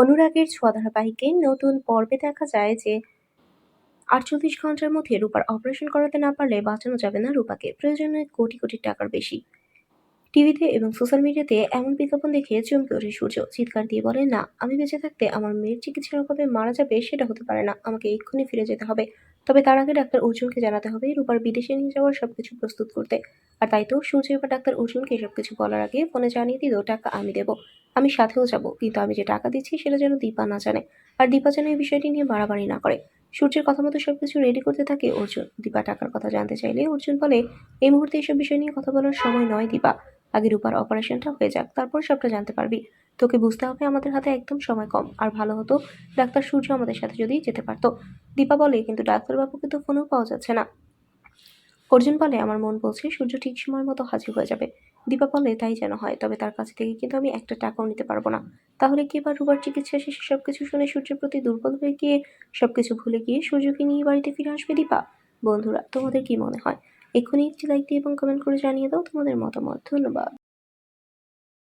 অনুরাগের ছোঁয়া ধারাবাহিকে নতুন পর্বে দেখা যায় যে আটচল্লিশ ঘণ্টার মধ্যে রূপার অপারেশন করাতে না পারলে বাঁচানো যাবে না রূপাকে। প্রয়োজনে কোটি কোটি টাকার বেশি। টিভিতে এবং সোশ্যাল মিডিয়াতে এমন বিজ্ঞাপন দেখে চমকে ওঠে সূর্য। চিৎকার দিয়ে বলে, না, আমি বেঁচে থাকতে আমার মেয়ের চিকিৎসার অভাবে মারা যাবে, সেটা হতে পারে না। আমাকে এক্ষুনি ফিরে যেতে হবে। তবে তার আগে ডাক্তার অর্জুনকে জানাতে হবে, রূপার বিদেশে নিয়ে যাওয়ার সবকিছু প্রস্তুত করতে। আর তাই তো সূর্য এবার ডাক্তার অর্জুনকে সব কিছু বলার আগে ফোনে জানিয়ে দিল, টাকা আমি দেবো, আমি সাথেও যাব, কিন্তু আমি যে টাকা দিচ্ছি সেটা যেন দীপা না জানে। আর দীপা যেন এই বিষয়টি নিয়ে বাড়াবাড়ি না করে। সূর্যের কথা মতো সবকিছু রেডি করতে থাকে অর্জুন। দীপা টাকার কথা জানতে চাইলে অর্জুন বলে, এই মুহূর্তে এসব বিষয় নিয়ে কথা বলার সময় নয় দীপা। আগে রূপার অপারেশনটা হয়ে যাক, তারপর সবটা জানতে পারবি। তোকে বুঝতে হবে আমাদের হাতে একদম সময় কম। আর ভালো হতো ডাক্তার সূর্য আমাদের সাথে যদি যেতে পারতো। দীপা বলে, কিন্তু ডাক্তারবাবুকে তো ফোনেও পাওয়া যাচ্ছে না। অর্জুন বলে, আমার মন বলছে সূর্য ঠিক সময় মতো হাজির হয়ে যাবে। দীপা বলে, তাই যেন হয়, তবে তার কাছ থেকে কিন্তু আমি একটা টাকাও নিতে পারব না। তাহলে কি এবার রুবার চিকিৎসা শেষে সবকিছু শুনে সূর্যের প্রতি দুর্বল হয়ে গিয়ে সব কিছু ভুলে গিয়ে সূর্যকে নিয়ে বাড়িতে ফিরে আসবে দীপা? বন্ধুরা, তোমাদের কি মনে হয়? এক্ষুনি একটি লাইক দিয়ে এবং কমেন্ট করে জানিয়ে দাও তোমাদের মতামত। ধন্যবাদ।